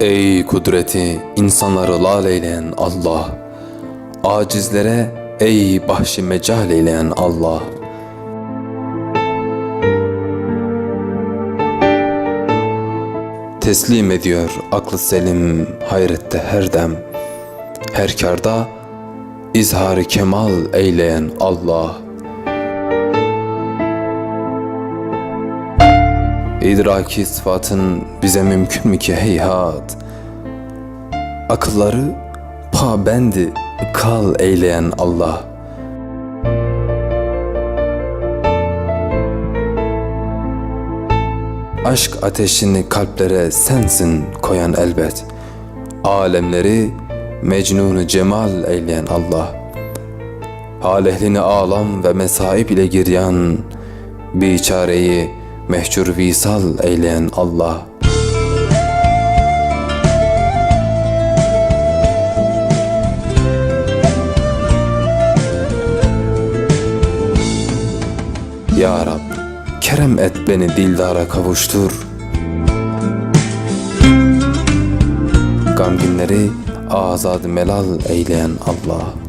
Ey kudreti insanları lal eyleyen Allah. Acizlere ey bahşi mecal eyleyen Allah. Teslim ediyor aklı selim hayrette her dem. Her karda izharı kemal eyleyen Allah İdraki sıfatın bize mümkün mü ki heyhat? Akılları pabendi kal eyleyen Allah. Aşk ateşini kalplere sensin koyan elbet. Alemleri mecnunu cemal eyleyen Allah. Hal ehlini ağlam ve mesaip ile giryan Biçareyi mehcur visal eyleyen Allah. Ya Rab kerem et beni dildara kavuştur. Gamginleri azad melal eyleyen Allah